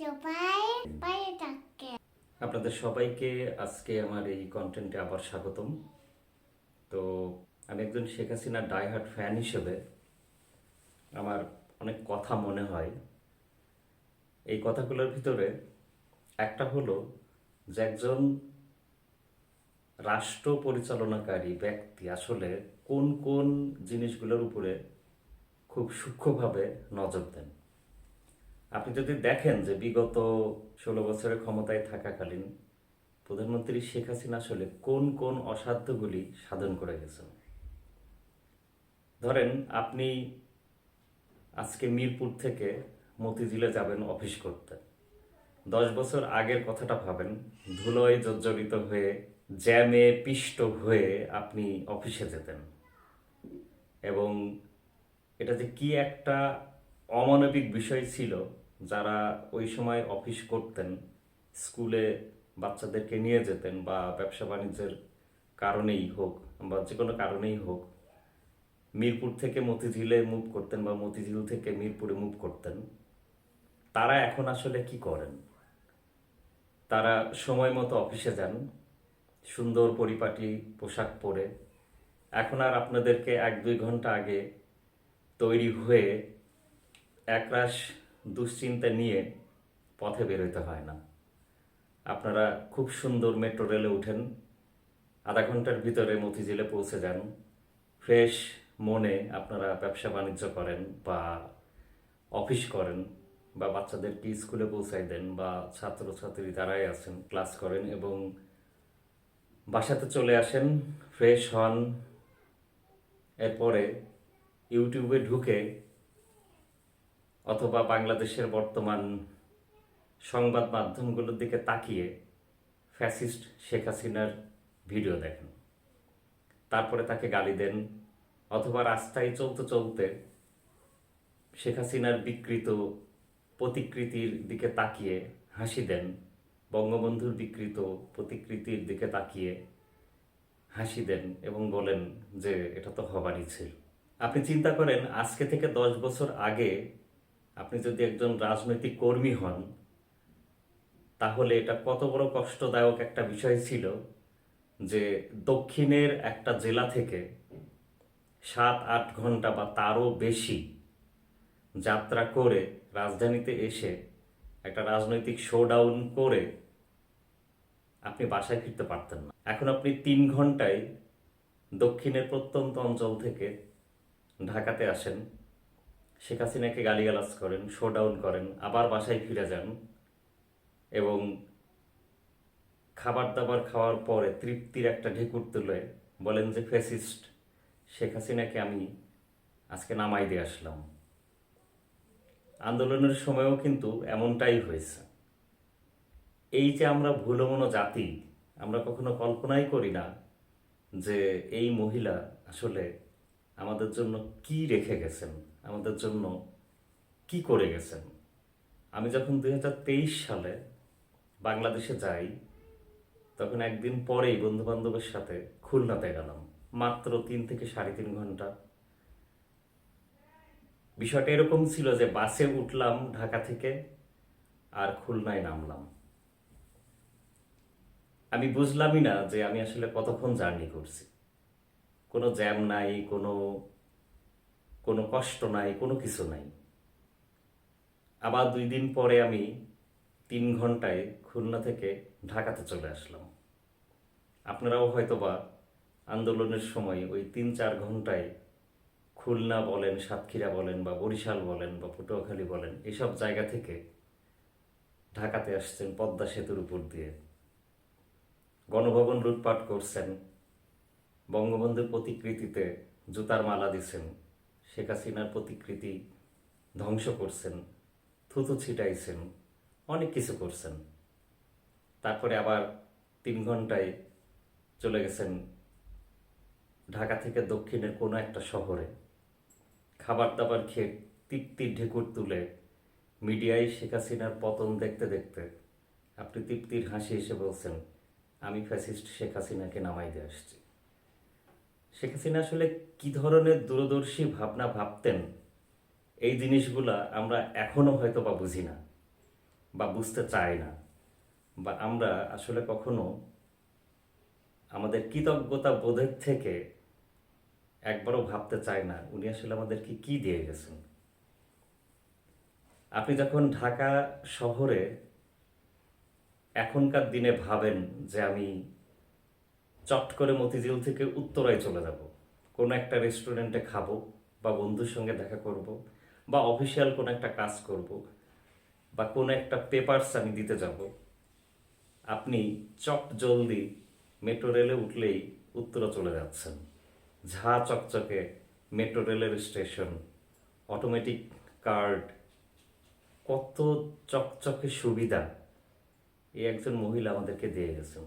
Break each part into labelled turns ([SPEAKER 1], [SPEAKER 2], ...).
[SPEAKER 1] সবাই থাকে
[SPEAKER 2] আপনাদের সবাইকে আজকে আমার এই কন্টেন্টে আবার স্বাগতম। তো আমি একজন শেখ হাসিনার ডাইহার্ট ফ্যান হিসেবে আমার অনেক কথা মনে হয়। এই কথাগুলোর ভিতরে একটা হলো যে একজন রাষ্ট্র পরিচালনাকারী ব্যক্তি আসলে কোন কোন জিনিসগুলোর উপরে খুব সূক্ষ্মভাবে নজর দেন। আপনি যদি দেখেন যে বিগত ষোলো বছরের ক্ষমতায় থাকাকালীন প্রধানমন্ত্রী শেখ হাসিনা আসলে কোন কোন অসাধ্যগুলি সাধন করে গেছেন? ধরেন আপনি আজকে মিরপুর থেকে মতিঝিলে যাবেন অফিস করতে। দশ বছর আগের কথাটা ভাবেন, ধুলোয় জর্জরিত হয়ে, জ্যামে পিষ্ট হয়ে আপনি অফিসে যেতেন। এবং এটা যে কি একটা অমানবিক বিষয় ছিল যারা ওই সময় অফিস করতেন, স্কুলে বাচ্চাদেরকে নিয়ে যেতেন বা ব্যবসা বাণিজ্যের কারণেই হোক বা যে কোনো কারণেই হোক, মিরপুর থেকে মতিঝিলে মুভ করতেন বা মতিঝিল থেকে মিরপুরে মুভ করতেন, তারা এখন আসলে কি করেন? তারা সময় মতো অফিসে যান, সুন্দর পরিপাটি পোশাক পরে। এখন আর আপনাদেরকে এক দুই ঘণ্টা আগে তৈরি হয়ে একরাশ দুশ্চিন্তা নিয়ে পথে বেরোতে হয় না। আপনারা খুব সুন্দর মেট্রো রেলে উঠেন, আধা ঘণ্টার ভিতরে মতিঝিলে পৌঁছে যান। ফ্রেশ মনে আপনারা ব্যবসা বাণিজ্য করেন বা অফিস করেন বা বাচ্চাদেরকে স্কুলে পৌঁছাই দেন বা ছাত্রছাত্রী যারাই আছেন, ক্লাস করেন এবং বাসাতে চলে আসেন, ফ্রেশ হন। এরপরে ইউটিউবে ঢুকে অথবা বাংলাদেশের বর্তমান সংবাদ মাধ্যমগুলোর দিকে তাকিয়ে ফ্যাসিস্ট শেখ হাসিনার ভিডিও দেখেন। তারপরে তাকে গালি দেন, অথবা রাস্তায় চলতে চলতে শেখ হাসিনার বিকৃত প্রতিকৃতির দিকে তাকিয়ে হাসি দেন, বঙ্গবন্ধুর বিকৃত প্রতিকৃতির দিকে তাকিয়ে হাসি দেন এবং বলেন যে, এটা তো হবারই ছিল। আপনি চিন্তা করেন, আজকে থেকে দশ বছর আগে আপনি যদি একজন রাজনৈতিক কর্মী হন, তাহলে এটা কত বড় কষ্টদায়ক একটা বিষয় ছিল যে দক্ষিণের একটা জেলা থেকে সাত, আট ঘণ্টা বা তারও বেশি যাত্রা করে রাজধানীতে এসে একটা রাজনৈতিক শোডাউন করে আপনি বাসায় ফিরতে পারতেন না। এখন আপনি তিন ঘন্টায় দক্ষিণের প্রত্যন্ত অঞ্চল থেকে ঢাকাতে আসেন। শেখ হাসিনাকে গালিগালাজ করেন শোডাউন করেন, আবার বাসায় ফিরে যান এবং খাবার দাবার খাওয়ার পরে তৃপ্তির একটা ঢেকুর তুলে বলেন যে ফেসিস্ট শেখ হাসিনাকে আমি আজকে নামাই দিয়ে আসলাম। আন্দোলনের সময়ও কিন্তু এমনটাই হয়েছে। এই যে আমরা ভুলমনো জাতি, আমরা কখনো কল্পনাই করি না যে এই মহিলা আসলে আমাদের জন্য কি রেখে গেছেন। আমাদের জন্য কি করে গেছেন? আমি যখন দু হাজার তেইশ সালে বাংলাদেশে যাই, তখন একদিন পরেই বন্ধু বান্ধবের সাথে খুলনাতে গেলাম। মাত্র তিন থেকে সাড়ে তিন ঘণ্টা। বিষয়টা এরকম ছিল যে বাসে উঠলাম ঢাকা থেকে আর খুলনায় নামলাম। আমি বুঝলামই না যে আমি আসলে কতক্ষণ জার্নি করছি। কোনো জ্যাম নাই, কোনো কোনো কষ্ট নাই, কোনো কিছু নাই। আবার দুই দিন পরে আমি তিন ঘন্টায় খুলনা থেকে ঢাকাতে চলে আসলাম। আপনারাও হয়তোবা আন্দোলনের সময় ওই তিন চার ঘন্টায় খুলনা বলেন, সাতক্ষীরা বলেন বা বরিশাল বলেন বা পটুয়াখালী বলেন, এসব জায়গা থেকে ঢাকাতে আসছেন পদ্মা সেতুর উপর দিয়ে। গণভবন লুটপাট করছেন, বঙ্গবন্ধুর প্রতিকৃতিতে জুতার মালা দিছেন। শেখ হাসিনার প্রতিকৃতি ধ্বংস করছেন, থুতু ছিটাইছেন, অনেক কিছু করছেন। তারপরে আবার তিন ঘন্টায় চলে গেছেন ঢাকা থেকে দক্ষিণের কোনো একটা শহরে। খাবার দাবার খেয়ে তৃপ্তির ঢেকুর তুলে মিডিয়ায় শেখ হাসিনার পতন দেখতে দেখতে আপনি তৃপ্তির হাসি এসে বলছেন, আমি ফ্যাসিস্ট শেখ হাসিনাকে নামাই দিয়ে আসছি। শেখ হাসিনা আসলে কি ধরনের দূরদর্শী ভাবনা ভাবতেন, এই জিনিসগুলা আমরা এখনও হয়তো বা বুঝি না বা বুঝতে চাই না বা আমরা আসলে কখনো আমাদের কৃতজ্ঞতা বোধের থেকে একবারও ভাবতে চাই না উনি আসলে আমাদেরকে কি দিয়ে গেছেন। আপনি যখন ঢাকা শহরে এখনকার দিনে ভাবেন যে আমি চট করে মতিঝিল থেকে উত্তরায় চলে যাব। কোনো একটা রেস্টুরেন্টে খাব বা বন্ধুর সঙ্গে দেখা করব বা অফিসিয়াল কোনো একটা কাজ করব বা কোনো একটা পেপারস আমি দিতে যাব। আপনি চট জলদি মেট্রো রেলে উঠলেই উত্তরা চলে যাচ্ছেন। ঝা চকচকে মেট্রো রেলের স্টেশন অটোমেটিক কার্ড কত চকচকে সুবিধা এই একজন মহিলা আমাদেরকে দিয়ে গেছেন।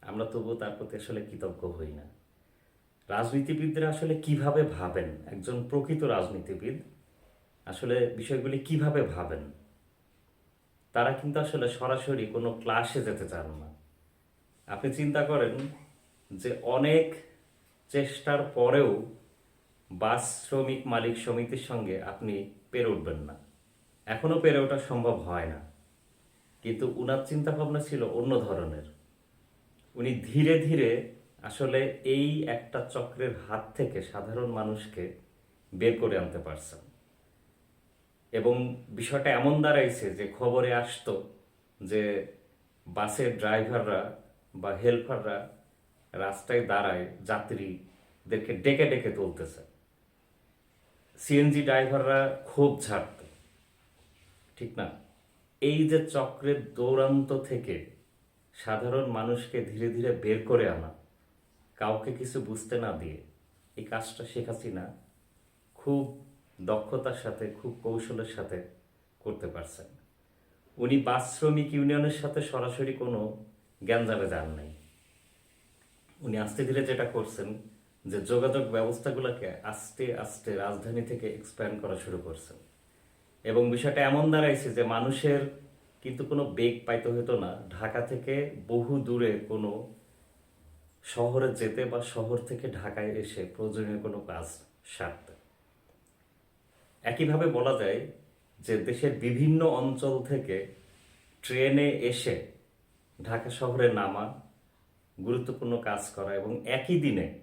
[SPEAKER 2] আমরা তবুও তার প্রতি আসলে কৃতজ্ঞ হই না। রাজনীতিবিদরা আসলে কীভাবে ভাবেন? একজন প্রকৃত রাজনীতিবিদ আসলে বিষয়গুলি কীভাবে ভাবেন? তারা কিন্তু আসলে সরাসরি কোনো ক্লাসে যেতে চান না। আপনি চিন্তা করেন যে অনেক চেষ্টার পরেও বাস শ্রমিক, মালিক সমিতির সঙ্গে আপনি পেরে উঠবেন না। এখনও পেরে ওঠা সম্ভব হয় না। কিন্তু উনার চিন্তাভাবনা ছিল অন্য ধরনের। উনি ধীরে ধীরে আসলে এই একটা চক্রের হাত থেকে সাধারণ মানুষকে বের করে আনতে পারছেন। এবং বিষয়টা এমন দাঁড়াইছে যে খবরে আসতো যে বাসের ড্রাইভাররা বা হেল্পাররা রাস্তায় দাঁড়ায় যাত্রীদেরকে ডেকে ডেকে তুলতেছে। সিএনজি ড্রাইভাররা খুব ছাড়ত ঠিক না? এই যে চক্রের দৌরান্ত থেকে সাধারণ মানুষকে ধীরে ধীরে বের করে আনা, কাউকে কিছু বুঝতে না দিয়ে। এই কাজটা শেখ হাসিনা খুব দক্ষতার সাথে, খুব কৌশলের সাথে করতে পারছেন। উনি বাস শ্রমিক ইউনিয়নের সাথে সরাসরি কোনো জ্ঞানজামে যান নাই। উনি আস্তে ধীরে যেটা করছেন, যে যোগাযোগ ব্যবস্থাগুলোকে আস্তে আস্তে রাজধানী থেকে এক্সপ্যান্ড করা শুরু করছেন। এবং বিষয়টা এমন দাঁড়াইছে যে মানুষের কিন্তু কোনো বেগ পাইতে হতো না। ঢাকা থেকে বহু দূরে কোনো শহরে যেতে বা শহর থেকে ঢাকায় এসে প্রয়োজনীয় কোনো কাজ সারতে। একইভাবে বলা যায় যে দেশের বিভিন্ন অঞ্চল থেকে ট্রেনে এসে ঢাকা শহরে নামা গুরুত্বপূর্ণ কাজ করা এবং একই দিনে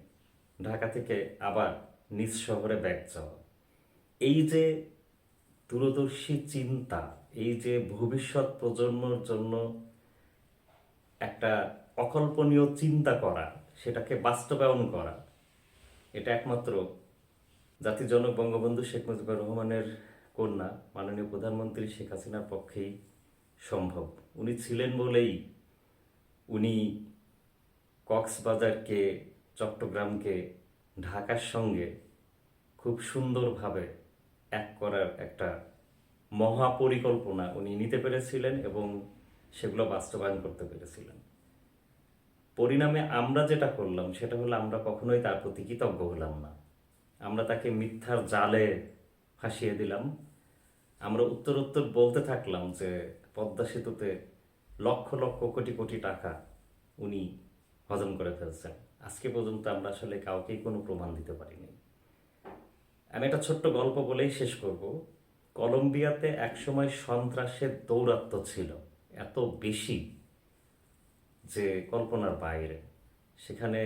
[SPEAKER 2] ঢাকা থেকে আবার নিজ শহরে ব্যাগ যাওয়া এই যে দূরদর্শী চিন্তা এই যে ভবিষ্যৎ প্রজন্মর জন্য একটা অকল্পনীয় চিন্তা করা, সেটাকে বাস্তবায়ন করা, এটা একমাত্র জাতির জনক বঙ্গবন্ধু শেখ মুজিবুর রহমানের কন্যা মাননীয় প্রধানমন্ত্রী শেখ হাসিনার পক্ষেই সম্ভব। উনি ছিলেন বলেই উনি কক্সবাজারকে, চট্টগ্রামকে, ঢাকার সঙ্গে খুব সুন্দরভাবে এক করার একটা মহাপরিকল্পনা উনি নিতে পেরেছিলেন এবং সেগুলো বাস্তবায়ন করতে পেরেছিলেন। পরিণামে আমরা যেটা করলাম, সেটা হলো আমরা কখনোই তার প্রতি কৃতজ্ঞ হলাম না। আমরা তাকে মিথ্যার জালে ফাঁসিয়ে দিলাম। আমরা উত্তরোত্তর বলতে থাকলাম যে, পদ্মা সেতুতে লক্ষ লক্ষ কোটি কোটি টাকা উনি হজম করে ফেলছেন। আজকে পর্যন্ত আমরা আসলে কাউকেই কোনো প্রমাণ দিতে পারিনি। আমি একটা ছোট্ট গল্প বলেই শেষ করব। কলম্বিয়াতে একসময় সন্ত্রাসের দৌরাত্ম ছিল, এত বেশি যে কল্পনার বাইরে। সেখানে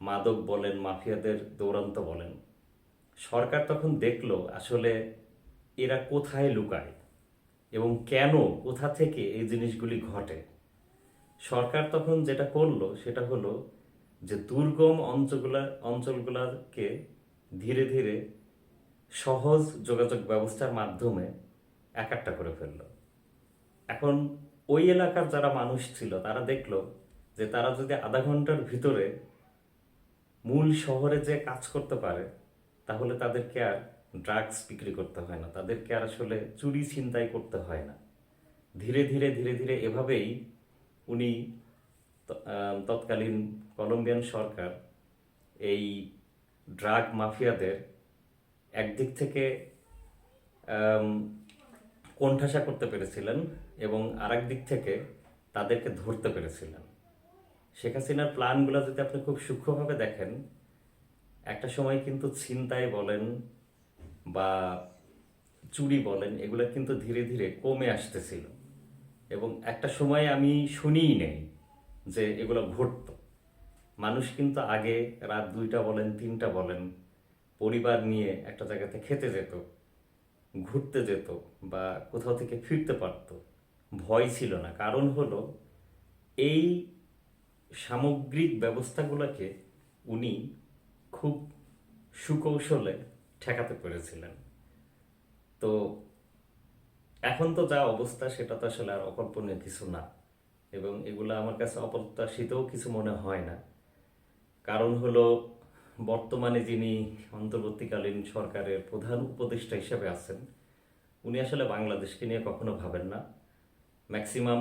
[SPEAKER 2] মাদক বলেন, মাফিয়াদের দৌরান্ত বলেন। সরকার তখন দেখল আসলে এরা কোথায় লুকায় এবং কেন, কোথা থেকে এই জিনিসগুলি ঘটে। সরকার তখন যেটা করল, সেটা হলো যে দুর্গম অঞ্চলগুলা, অঞ্চলগুলোকে ধীরে ধীরে সহজ যোগাযোগ ব্যবস্থার মাধ্যমে একাট্টা করে ফেলল। এখন ওই এলাকার যারা মানুষ ছিল, তারা দেখল যে তারা যদি আধা ঘণ্টার ভিতরে মূল শহরে যে কাজ করতে পারে, তাহলে তাদেরকে আর ড্রাগস বিক্রি করতে হয় না। তাদেরকে আর আসলে চুরি ছিনতাই করতে হয় না। ধীরে ধীরে ধীরে ধীরে এভাবেই উনি তৎকালীন কলম্বিয়ান সরকার এই ড্রাগ মাফিয়াদের একদিক থেকে কোণঠাসা করতে পেরেছিলেন এবং আরেক দিক থেকে তাদেরকে ধরতে পেরেছিলেন। শেখ হাসিনার প্ল্যানগুলো যদি আপনি খুব সূক্ষ্মভাবে দেখেন, একটা সময় কিন্তু ছিনতাই বলেন বা চুরি বলেন, এগুলো কিন্তু ধীরে ধীরে কমে আসতেছিল। এবং একটা সময় আমি শুনিই নেই যে এগুলো ঘটতো। মানুষ কিন্তু আগে রাত দুইটা বলেন, তিনটা বলেন পরিবার নিয়ে একটা জায়গাতে খেতে যেত, ঘুরতে যেত বা কোথাও থেকে ফিরতে পারত। ভয় ছিল না। কারণ হলো, এই সামগ্রিক ব্যবস্থাগুলোকে উনি খুব সুকৌশলে ঠেকাতে পেরেছিলেন। তো এখন তো যা অবস্থা, সেটা তো আসলে আর অকল্পনীয় কিছু না। এবং এগুলো আমার কাছে অপ্রত্যাশিতও কিছু মনে হয় না। কারণ হলো বর্তমানে যিনি অন্তর্বর্তীকালীন সরকারের প্রধান উপদেষ্টা হিসেবে আছেন, উনি আসলে বাংলাদেশকে নিয়ে কখনো ভাবেন না। ম্যাক্সিমাম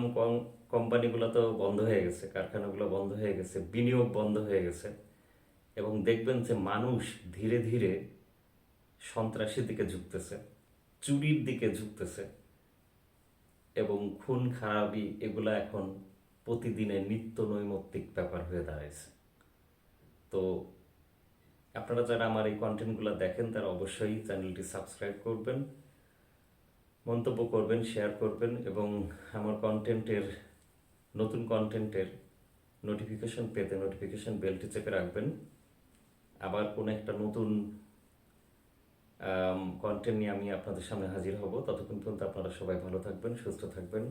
[SPEAKER 2] কোম্পানিগুলো তো বন্ধ হয়ে গেছে, কারখানাগুলো বন্ধ হয়ে গেছে, বিনিয়োগ বন্ধ হয়ে গেছে এবং দেখবেন যে মানুষ ধীরে ধীরে সন্ত্রাসীর দিকে ঝুঁকতেছে, চুরির দিকে ঝুঁকতেছে এবং খুন, খারাপি এগুলা এখন প্রতিদিনের নিত্য নৈমিত্তিক ব্যাপার হয়ে দাঁড়াইছে। তো আপনারা যারা আমার এই কন্টেন্টগুলো দেখেন, তারা অবশ্যই চ্যানেলটি সাবস্ক্রাইব করবেন, মন্তব্য করবেন শেয়ার করবেন, এবং আমার কন্টেন্টের নতুন কন্টেন্টের নোটিফিকেশন পেতে নোটিফিকেশন বেলটি চেপে রাখবেন। আবার কোনো একটা নতুন কন্টেন্ট নিয়ে আমি আপনাদের সামনে হাজির হব। ততক্ষণ পর্যন্ত আপনারা সবাই ভালো থাকবেন, সুস্থ থাকবেন।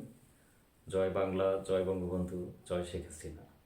[SPEAKER 2] জয় বাংলা, জয় বঙ্গবন্ধু, জয় শেখ হাসিনা।